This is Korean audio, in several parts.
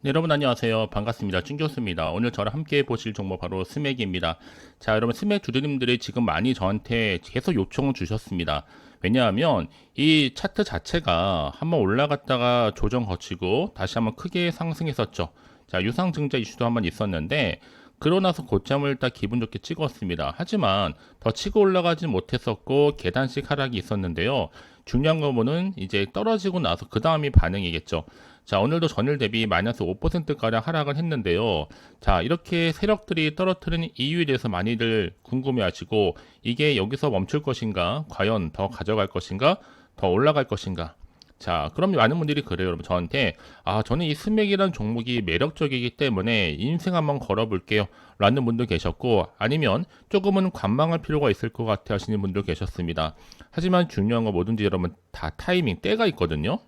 네, 여러분 안녕하세요. 반갑습니다. 찐교수입니다. 오늘 저랑 함께 보실 정보 바로 스맥입니다. 자, 여러분 스맥 주주님들이 지금 많이 저한테 계속 요청을 주셨습니다. 왜냐하면 이 차트 자체가 한번 올라갔다가 조정 거치고 다시 한번 크게 상승했었죠. 자, 유상 증자 이슈도 한번 있었는데 그러고 나서 고점을 딱 기분 좋게 찍었습니다. 하지만 더 치고 올라가지 못했었고 계단식 하락이 있었는데요. 중요한 거는 이제 떨어지고 나서 그 다음이 반응이겠죠. 자, 오늘도 전일 대비 마이너스 5%가량 하락을 했는데요. 자, 이렇게 세력들이 떨어뜨리는 이유에 대해서 많이들 궁금해 하시고, 이게 여기서 멈출 것인가, 과연 더 가져갈 것인가, 더 올라갈 것인가. 자, 그럼 많은 분들이 그래요, 여러분. 저한테, 아, 저는 이 스맥이라는 종목이 매력적이기 때문에 인생 한번 걸어볼게요. 라는 분도 계셨고, 아니면 조금은 관망할 필요가 있을 것 같아 하시는 분도 계셨습니다. 하지만 중요한 건 뭐든지 여러분 다 타이밍, 때가 있거든요.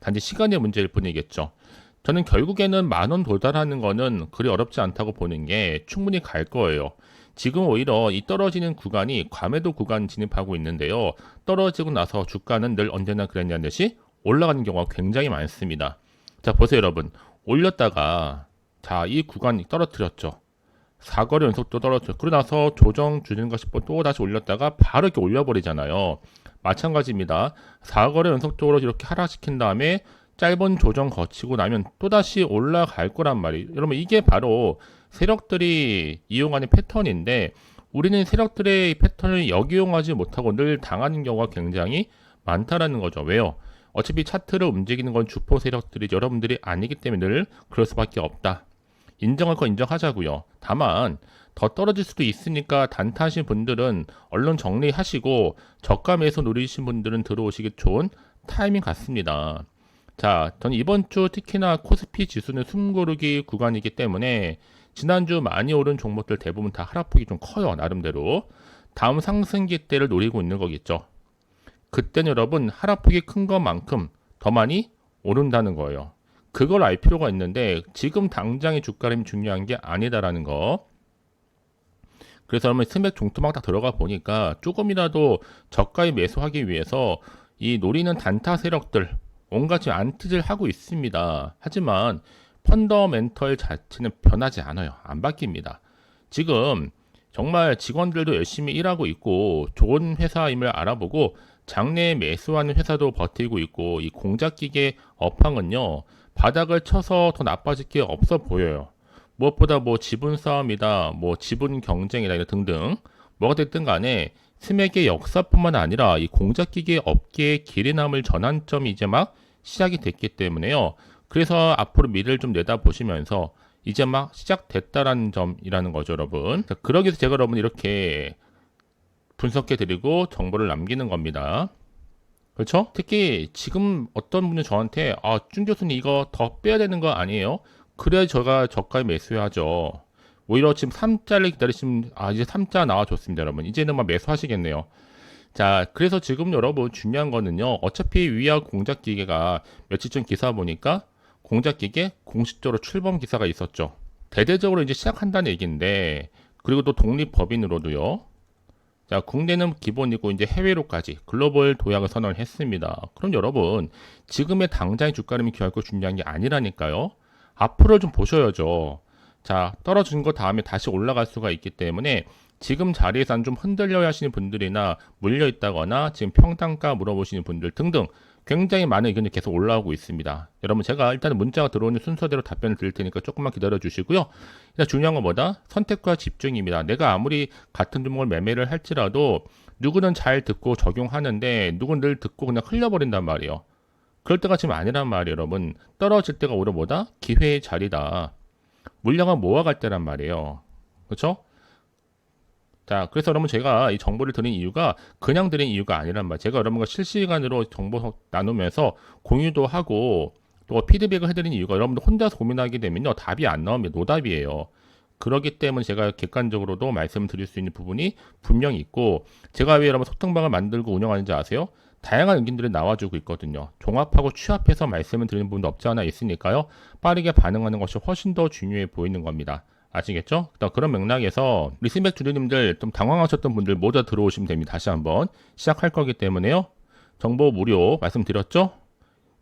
단지 시간의 문제일 뿐이겠죠. 저는 결국에는 만 원 도달하는 거는 그리 어렵지 않다고 보는 게 충분히 갈 거예요. 지금 오히려 이 떨어지는 구간이 과매도 구간 진입하고 있는데요. 떨어지고 나서 주가는 늘 언제나 그랬냐는 듯이 올라가는 경우가 굉장히 많습니다. 자, 보세요, 여러분. 올렸다가 자, 이 구간 떨어뜨렸죠. 사거리 연속도 떨어졌죠. 그러고 나서 조정 주는가 싶어 또 다시 올렸다가 바로 이렇게 올려버리잖아요. 마찬가지입니다. 4거래 연속적으로 이렇게 하락시킨 다음에 짧은 조정 거치고 나면 또다시 올라갈 거란 말이에요. 여러분 이게 바로 세력들이 이용하는 패턴인데 우리는 세력들의 패턴을 역이용하지 못하고 늘 당하는 경우가 굉장히 많다라는 거죠. 왜요? 어차피 차트를 움직이는 건 주포 세력들이 여러분들이 아니기 때문에 늘 그럴 수밖에 없다. 인정할 거 인정하자고요. 다만 더 떨어질 수도 있으니까 단타하신 분들은 얼른 정리하시고 저가 매수 노리신 분들은 들어오시기 좋은 타이밍 같습니다. 자, 저는 이번 주 특히나 코스피 지수는 숨고르기 구간이기 때문에 지난주 많이 오른 종목들 대부분 다 하락폭이 좀 커요, 나름대로. 다음 상승기 때를 노리고 있는 거겠죠. 그때는 여러분 하락폭이 큰 것만큼 더 많이 오른다는 거예요. 그걸 알 필요가 있는데 지금 당장의 주가림이 중요한 게 아니다라는 거. 그래서 여러분 스맥 종토막 딱 들어가 보니까 조금이라도 저가에 매수하기 위해서 이 노리는 단타 세력들 온갖 안티를 하고 있습니다. 하지만 펀더멘털 자체는 변하지 않아요. 안 바뀝니다. 지금 정말 직원들도 열심히 일하고 있고 좋은 회사임을 알아보고 장래에 매수하는 회사도 버티고 있고 이 공작기계 업황은요 바닥을 쳐서 더 나빠질 게 없어 보여요. 무엇보다 뭐 지분 싸움이다, 뭐 지분 경쟁이다 등등 뭐가 됐든 간에 스맥의 역사뿐만 아니라 이 공작기계 업계의 길이 남을 전환점이 이제 막 시작이 됐기 때문에요. 그래서 앞으로 미래를 좀 내다보시면서 이제 막 시작됐다라는 점이라는 거죠, 여러분. 그러기 위해서 제가 여러분 이렇게 분석해 드리고 정보를 남기는 겁니다. 그렇죠? 특히 지금 어떤 분이 저한테 아, 준 교수님 이거 더 빼야 되는 거 아니에요? 그래야 저가 저가에 매수하죠. 오히려 지금 3자를 기다리시면 아 이제 3자 나와줬습니다 여러분. 이제는 막 매수하시겠네요. 자 그래서 지금 여러분 중요한 거는요. 어차피 위아 공작기계가 며칠 전 기사 보니까 공작기계 공식적으로 출범 기사가 있었죠. 대대적으로 이제 시작한다는 얘기인데 그리고 또 독립법인으로도요. 자 국내는 기본이고 이제 해외로까지 글로벌 도약을 선언을 했습니다. 그럼 여러분 지금의 당장의 주가림이 결코 중요한 게 아니라니까요 앞으로 좀 보셔야죠. 자, 떨어진 거 다음에 다시 올라갈 수가 있기 때문에 지금 자리에서 좀 흔들려야 하시는 분들이나 물려 있다거나 지금 평단가 물어보시는 분들 등등 굉장히 많은 의견이 계속 올라오고 있습니다. 여러분 제가 일단은 문자가 들어오는 순서대로 답변을 드릴 테니까 조금만 기다려 주시고요. 일단 중요한 건 뭐다? 선택과 집중입니다. 내가 아무리 같은 종목을 매매를 할지라도 누구는 잘 듣고 적용하는데 누구는 늘 듣고 그냥 흘려버린단 말이에요. 그럴 때가 지금 아니란 말이에요, 여러분. 떨어질 때가 오히려 뭐다? 기회의 자리다. 물량은 모아갈 때란 말이에요. 그렇죠? 자, 그래서 여러분 제가 이 정보를 드린 이유가 그냥 드린 이유가 아니란 말. 제가 여러분과 실시간으로 정보 나누면서 공유도 하고 또 피드백을 해드린 이유가 여러분들 혼자서 고민하게 되면요 답이 안 나옵니다. 노답이에요. 그러기 때문에 제가 객관적으로도 말씀을 드릴 수 있는 부분이 분명히 있고 제가 왜 여러분 소통방을 만들고 운영하는지 아세요? 다양한 의견들이 나와주고 있거든요. 종합하고 취합해서 말씀을 드리는 부분도 없지 않아 있으니까요. 빠르게 반응하는 것이 훨씬 더 중요해 보이는 겁니다. 아시겠죠? 그런 맥락에서 리스맥 주주님들 좀 당황하셨던 분들 모두 들어오시면 됩니다. 다시 한번 시작할 거기 때문에요. 정보 무료 말씀드렸죠?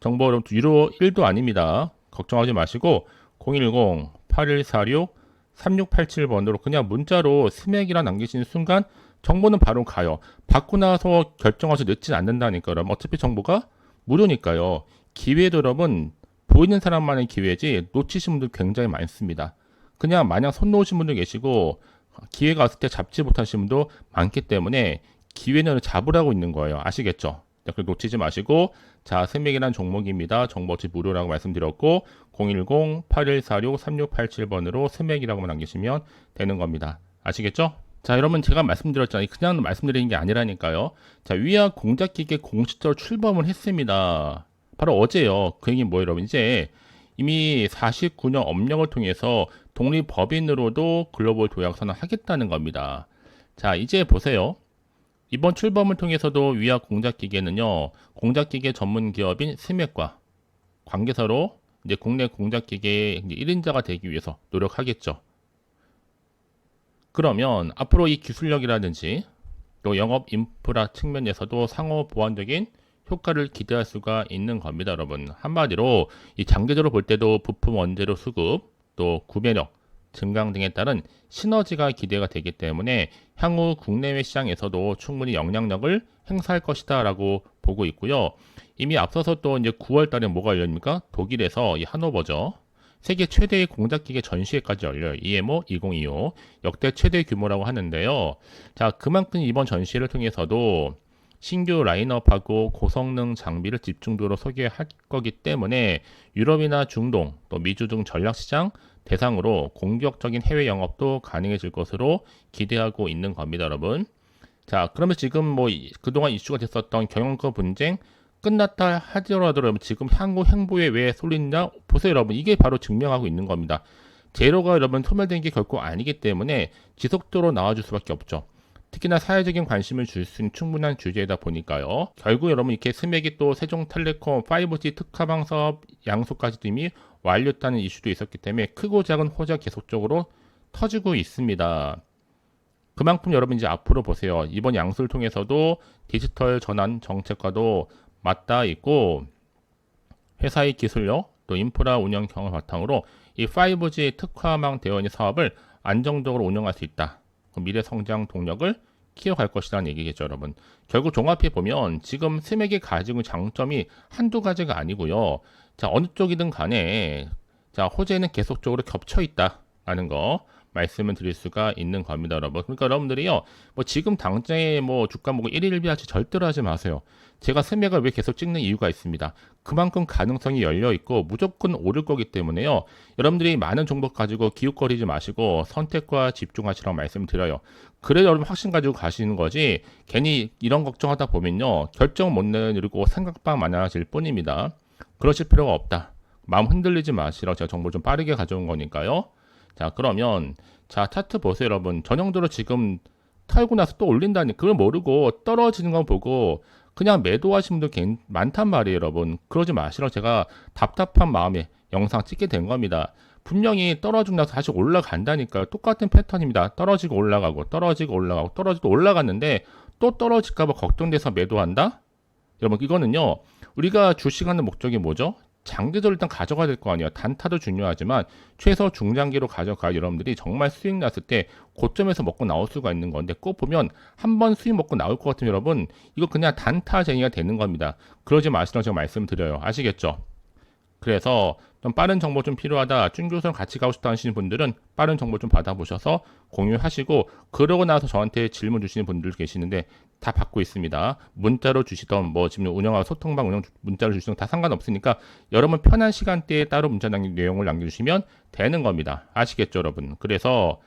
정보 유료 1도 아닙니다. 걱정하지 마시고 010-8146-3687번으로 그냥 문자로 스맥이라 남기시는 순간 정보는 바로 가요. 받고 나서 결정하셔 늦진 않는다니까 여러분. 어차피 정보가 무료니까요. 기회도 여러분 보이는 사람만의 기회지 놓치신 분들 굉장히 많습니다. 그냥 마냥 손 놓으신 분도 계시고 기회가 왔을 때 잡지 못하신 분도 많기 때문에 기회는 잡으라고 있는 거예요. 아시겠죠? 그 놓치지 마시고 자 스맥이란 종목입니다. 정보치 무료라고 말씀드렸고 010-8146-3687번으로 스맥이라고만 남기시면 되는 겁니다. 아시겠죠? 자 여러분 제가 말씀드렸잖아요. 그냥 말씀드리는 게 아니라니까요. 자 위아 공작기계 공식적으로 출범을 했습니다. 바로 어제요. 그 얘기 뭐예요 여러분 이제 이미 49년 업력을 통해서 독립법인으로도 글로벌 도약선을 하겠다는 겁니다. 자 이제 보세요. 이번 출범을 통해서도 위아 공작기계는요, 공작기계 전문 기업인 스맥과 관계사로 이제 국내 공작기계의 1인자가 되기 위해서 노력하겠죠. 그러면 앞으로 이 기술력이라든지 또 영업 인프라 측면에서도 상호 보완적인 효과를 기대할 수가 있는 겁니다, 여러분. 한마디로 이 장기적으로 볼 때도 부품 원재료 수급, 또 구매력, 증강 등에 따른 시너지가 기대가 되기 때문에 향후 국내외 시장에서도 충분히 영향력을 행사할 것이다라고 보고 있고요. 이미 앞서서 또 이제 9월 달에 뭐가 열립니까? 독일에서 이 하노버죠. 세계 최대의 공작기계 전시회까지 열려요. EMO 2025 역대 최대 규모라고 하는데요. 자, 그만큼 이번 전시회를 통해서도 신규 라인업하고 고성능 장비를 집중적으로 소개할 거기 때문에 유럽이나 중동 또 미주 등 전략 시장 대상으로 공격적인 해외 영업도 가능해질 것으로 기대하고 있는 겁니다, 여러분. 자, 그러면 지금 뭐 그동안 이슈가 됐었던 경영권 분쟁 끝났다 하더라도 여러분 지금 향후 행보에 왜 쏠리냐 보세요, 여러분. 이게 바로 증명하고 있는 겁니다. 제로가 여러분 소멸된 게 결코 아니기 때문에 지속적으로 나와줄 수밖에 없죠. 특히나 사회적인 관심을 줄 수 있는 충분한 주제이다 보니까요. 결국 여러분 이렇게 스맥이 또 세종텔레콤 5G 특화방 사업 양소까지도 이미 완료했다는 이슈도 있었기 때문에 크고 작은 호재가 계속적으로 터지고 있습니다. 그만큼 여러분 이제 앞으로 보세요. 이번 양수를 통해서도 디지털 전환 정책과도 맞닿아 있고 회사의 기술력 또 인프라 운영 경험을 바탕으로 이 5G 특화망 대원이 사업을 안정적으로 운영할 수 있다. 그 미래 성장 동력을 키워갈 것이라는 얘기겠죠, 여러분. 결국 종합해 보면 지금 스맥이 가지고 있는 장점이 한두 가지가 아니고요. 자, 어느 쪽이든 간에 자, 호재는 계속적으로 겹쳐 있다라는 거 말씀을 드릴 수가 있는 겁니다, 여러분. 그러니까 여러분들이요, 뭐 지금 당장에 뭐 주가 먹고 1일 비하치 절대로 하지 마세요. 제가 스맥을 왜 계속 찍는 이유가 있습니다. 그만큼 가능성이 열려 있고 무조건 오를 거기 때문에요. 여러분들이 많은 정보 가지고 기웃거리지 마시고 선택과 집중하시라고 말씀드려요. 그래 여러분 확신 가지고 가시는 거지 괜히 이런 걱정하다 보면요 결정 못 내리고 생각만 많아질 뿐입니다. 그러실 필요가 없다. 마음 흔들리지 마시라고 제가 정보를 좀 빠르게 가져온 거니까요. 자, 그러면 자, 차트 보세요, 여러분. 전형적으로 지금 털고 나서 또 올린다니 그걸 모르고 떨어지는 거 보고 그냥 매도하신 분들 많단 말이에요, 여러분. 그러지 마시라고 제가 답답한 마음에 영상 찍게 된 겁니다. 분명히 떨어지고 나서 다시 올라간다니까요. 똑같은 패턴입니다. 떨어지고 올라가고 떨어지고 올라가고 떨어지고 올라갔는데 또 떨어질까봐 걱정돼서 매도한다? 여러분 이거는요. 우리가 주식하는 목적이 뭐죠? 장기적으로 일단 가져가야 될 거 아니에요. 단타도 중요하지만 최소 중장기로 가져가 여러분들이 정말 수익 났을 때 고점에서 먹고 나올 수가 있는 건데 꼭 보면 한 번 수익 먹고 나올 것 같으면 여러분 이거 그냥 단타쟁이가 되는 겁니다. 그러지 마시라고 제가 말씀드려요. 아시겠죠? 그래서 좀 빠른 정보 좀 필요하다. 준교선 같이 가고 싶다 하시는 분들은 빠른 정보 좀 받아보셔서 공유하시고 그러고 나서 저한테 질문 주시는 분들 계시는데 다 받고 있습니다. 문자로 주시던 뭐 지금 운영하고 소통방 운영 문자로 주시던 다 상관없으니까 여러분 편한 시간대에 따로 문자 남기 내용을 남겨주시면 되는 겁니다. 아시겠죠, 여러분? 그래서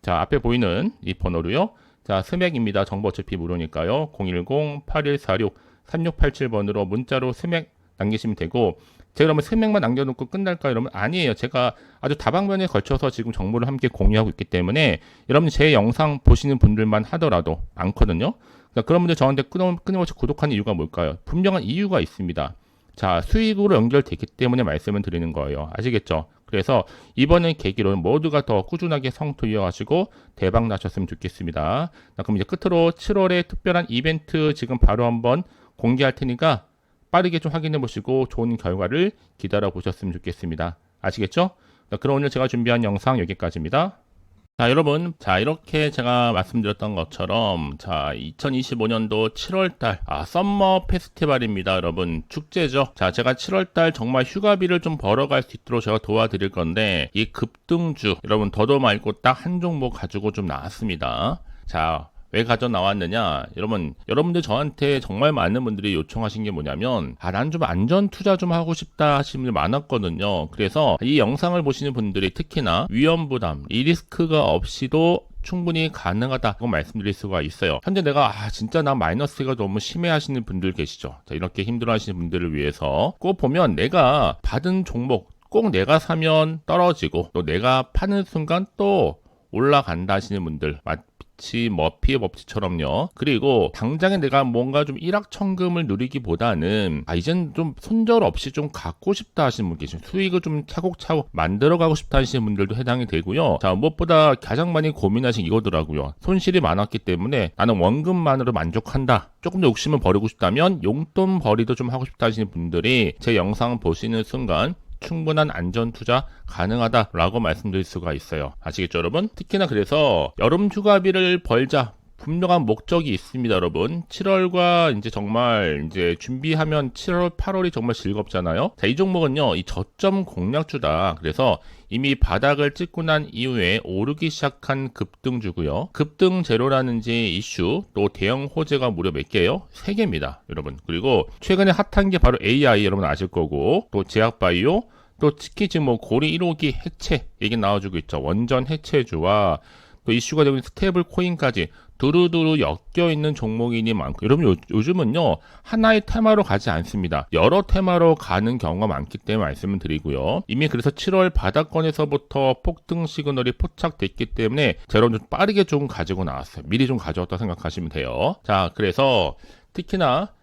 자 앞에 보이는 이 번호로요. 자 스맥입니다. 정보 어차피 무료니까요. 010-8146-3687번으로 문자로 스맥 남기시면 되고 제가 그러면 세 명만 남겨놓고 끝날까 이러면 아니에요. 제가 아주 다방면에 걸쳐서 지금 정보를 함께 공유하고 있기 때문에 여러분 제 영상 보시는 분들만 하더라도 많거든요. 그러니까 그런 분들 저한테 끊임없이 구독하는 이유가 뭘까요? 분명한 이유가 있습니다. 자, 수익으로 연결되기 때문에 말씀을 드리는 거예요. 아시겠죠? 그래서 이번에 계기로 모두가 더 꾸준하게 성투 이어가시고 대박 나셨으면 좋겠습니다. 그럼 이제 끝으로 7월에 특별한 이벤트 지금 바로 한번 공개할 테니까 빠르게 좀 확인해 보시고 좋은 결과를 기다려 보셨으면 좋겠습니다. 아시겠죠? 자, 그럼 오늘 제가 준비한 영상 여기까지입니다. 자, 여러분. 자, 이렇게 제가 말씀드렸던 것처럼, 자, 2025년도 7월달, 아, 썸머 페스티벌입니다, 여러분. 축제죠. 자, 제가 7월달 정말 휴가비를 좀 벌어갈 수 있도록 제가 도와드릴 건데, 이 급등주, 여러분, 더도 말고 딱 한 종목 가지고 좀 나왔습니다. 자, 왜 가져 나왔느냐? 여러분, 여러분들 저한테 정말 많은 분들이 요청하신 게 뭐냐면, 아, 난 좀 안전 투자 좀 하고 싶다 하시는 분이 많았거든요. 그래서 이 영상을 보시는 분들이 특히나 위험 부담, 이 리스크가 없이도 충분히 가능하다고 말씀드릴 수가 있어요. 현재 내가 아 진짜 나 마이너스가 너무 심해 하시는 분들 계시죠. 자, 이렇게 힘들어 하시는 분들을 위해서 꼭 보면 내가 받은 종목 꼭 내가 사면 떨어지고 또 내가 파는 순간 또 올라간다 하시는 분들 마치 머피의 법칙처럼요. 그리고 당장에 내가 뭔가 좀 일확천금을 누리기보다는 아 이젠 좀 손절 없이 좀 갖고 싶다 하시는 분 계시죠. 수익을 좀 차곡차곡 만들어가고 싶다 하시는 분들도 해당이 되고요. 자 무엇보다 가장 많이 고민하신 이거더라고요. 손실이 많았기 때문에 나는 원금만으로 만족한다. 조금 더 욕심을 버리고 싶다면 용돈 벌이도 좀 하고 싶다 하시는 분들이 제 영상 보시는 순간 충분한 안전 투자 가능하다라고 말씀드릴 수가 있어요. 아시겠죠, 여러분? 특히나 그래서 여름 휴가비를 벌자. 분명한 목적이 있습니다, 여러분. 7월과 이제 정말 이제 준비하면 7월, 8월이 정말 즐겁잖아요. 자, 이 종목은요, 이 저점 공략주다. 그래서 이미 바닥을 찍고 난 이후에 오르기 시작한 급등주고요. 급등 제로라는지 이슈, 또 대형 호재가 무려 몇 개요? 3개입니다, 여러분. 그리고 최근에 핫한 게 바로 AI 여러분 아실 거고, 또 제약바이오, 또 특히 지금 뭐 고리 1호기 해체 얘기 나와주고 있죠. 원전 해체주와 또 이슈가 되고 있는 스테이블 코인까지 두루두루 엮여 있는 종목이니 많고. 여러분 요, 요즘은요 하나의 테마로 가지 않습니다. 여러 테마로 가는 경우가 많기 때문에 말씀을 드리고요. 이미 그래서 7월 바닥권에서부터 폭등 시그널이 포착됐기 때문에 제가 좀 빠르게 좀 가지고 나왔어요. 미리 좀 가져왔다 생각하시면 돼요. 자 그래서 특히나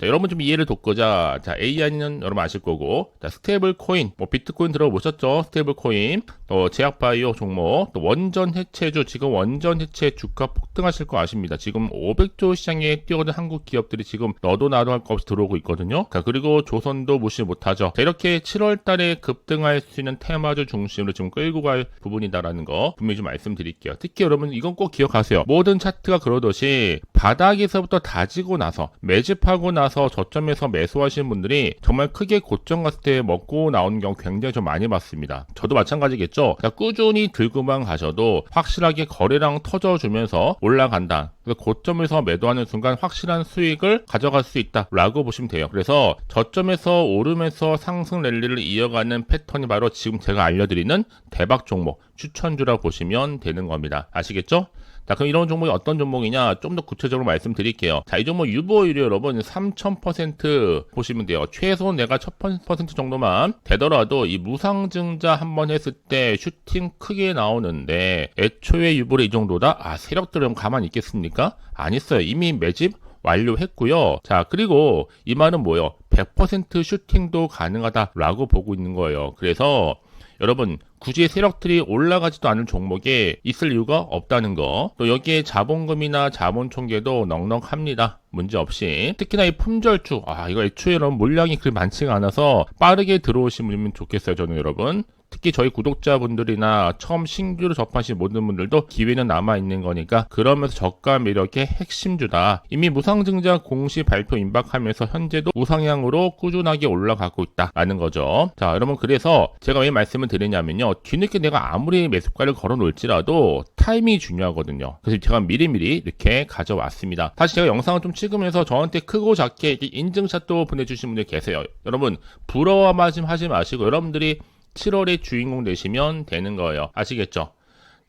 자, 여러분 좀 이해를 돕고자 자 AI는 여러분 아실 거고 자 스테이블 코인 뭐 비트코인 들어보셨죠? 스테이블 코인 또 제약바이오 종목 또 원전 해체주 지금 원전 해체 주가 폭등하실 거 아십니다. 지금 500조 시장에 뛰어든 한국 기업들이 지금 너도 나도 할 거 없이 들어오고 있거든요. 자 그리고 조선도 무시 못하죠. 자 이렇게 7월 달에 급등할 수 있는 테마주 중심으로 지금 끌고 갈 부분이다라는 거 분명히 좀 말씀드릴게요. 특히 여러분 이건 꼭 기억하세요. 모든 차트가 그러듯이 바닥에서부터 다지고 나서 매집하고 나서 나서 저점에서 매수하시는 분들이 정말 크게 고점 갔을 때 먹고 나오는 경우 굉장히 좀 많이 봤습니다. 저도 마찬가지겠죠. 꾸준히 들고만 가셔도 확실하게 거래량 터져주면서 올라간다. 그래서 고점에서 매도하는 순간 확실한 수익을 가져갈 수 있다라고 보시면 돼요. 그래서 저점에서 오르면서 상승 랠리를 이어가는 패턴이 바로 지금 제가 알려드리는 대박 종목 추천주라고 보시면 되는 겁니다. 아시겠죠? 자, 그럼 이런 종목이 어떤 종목이냐? 좀 더 구체적으로 말씀드릴게요. 자, 이 종목 유보율이 여러분 3000% 보시면 돼요. 최소 내가 1000% 정도만 되더라도 이 무상증자 한 번 했을 때 슈팅 크게 나오는데 애초에 유보율이 이 정도다? 아, 세력들은 가만히 있겠습니까? 안 있어요. 이미 매집 완료했고요. 자, 그리고 이 말은 뭐예요? 100% 슈팅도 가능하다라고 보고 있는 거예요. 그래서 여러분 굳이 세력들이 올라가지도 않은 종목에 있을 이유가 없다는 거. 또 여기에 자본금이나 자본 총계도 넉넉합니다. 문제 없이. 특히나 이 품절주. 아, 이거 애초에 여러분 물량이 그리 많지가 않아서 빠르게 들어오시면 좋겠어요, 저는 여러분. 특히 저희 구독자분들이나 처음 신규로 접하신 모든 분들도 기회는 남아 있는 거니까 그러면서 저가 매력의 핵심주다. 이미 무상증자 공시 발표 임박하면서 현재도 우상향으로 꾸준하게 올라가고 있다라는 거죠. 자, 여러분 그래서 제가 왜 말씀을 드리냐면요. 뒤늦게 내가 아무리 매수가를 걸어 놓을지라도 타이밍이 중요하거든요. 그래서 제가 미리미리 이렇게 가져왔습니다. 다시 제가 영상을 좀 찍으면서 저한테 크고 작게 인증샷도 보내주신 분들 계세요. 여러분 부러워하지 마시고 여러분들이 7월에 주인공 되시면 되는 거예요. 아시겠죠?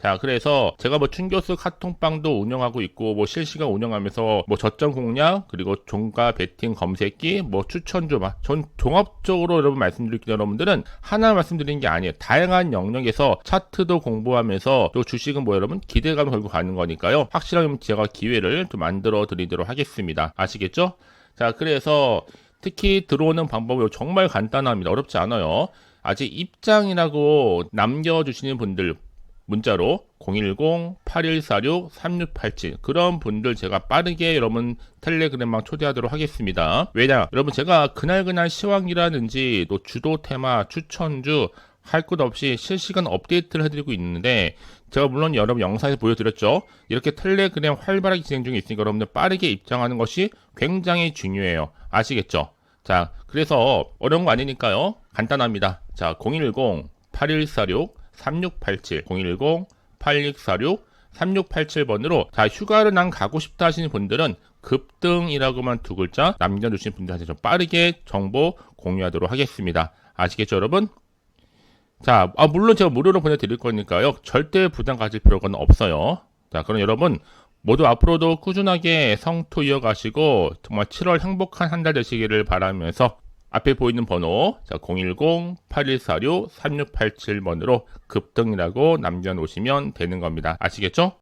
자, 그래서 제가 뭐 춘교수 카톡방도 운영하고 있고, 뭐 실시간 운영하면서 뭐 저점 공략, 그리고 종가 베팅 검색기, 뭐 추천주, 전 종합적으로 여러분 말씀드릴게요. 여러분들은 하나 말씀드리는 게 아니에요. 다양한 영역에서 차트도 공부하면서 또 주식은 뭐 여러분 기대감을 걸고 가는 거니까요. 확실하게 제가 기회를 좀 만들어 드리도록 하겠습니다. 아시겠죠? 자, 그래서 특히 들어오는 방법이 정말 간단합니다. 어렵지 않아요. 아직 입장이라고 남겨주시는 분들 문자로 010-8146-3687 그런 분들 제가 빠르게 여러분 텔레그램망 초대하도록 하겠습니다. 왜냐? 여러분 제가 그날그날 시황이라든지 또 주도 테마, 추천주 할 것 없이 실시간 업데이트를 해드리고 있는데 제가 물론 여러분 영상에서 보여드렸죠. 이렇게 텔레그램 활발하게 진행 중에 있으니까 여러분들 빠르게 입장하는 것이 굉장히 중요해요. 아시겠죠? 자, 그래서 어려운 거 아니니까요. 간단합니다. 자, 010-8146-3687, 010-8646, 3687번으로 자 휴가를 난 가고 싶다 하시는 분들은 급등이라고만 두 글자 남겨주신 분들한테 좀 빠르게 정보 공유하도록 하겠습니다. 아시겠죠 여러분? 자, 아, 물론 제가 무료로 보내드릴 거니까요. 절대 부담 가질 필요가 없어요. 자, 그럼 여러분 모두 앞으로도 꾸준하게 성투 이어가시고 정말 7월 행복한 한 달 되시기를 바라면서 앞에 보이는 번호 자, 010-8146-3687번으로 급등이라고 남겨놓으시면 되는 겁니다. 아시겠죠?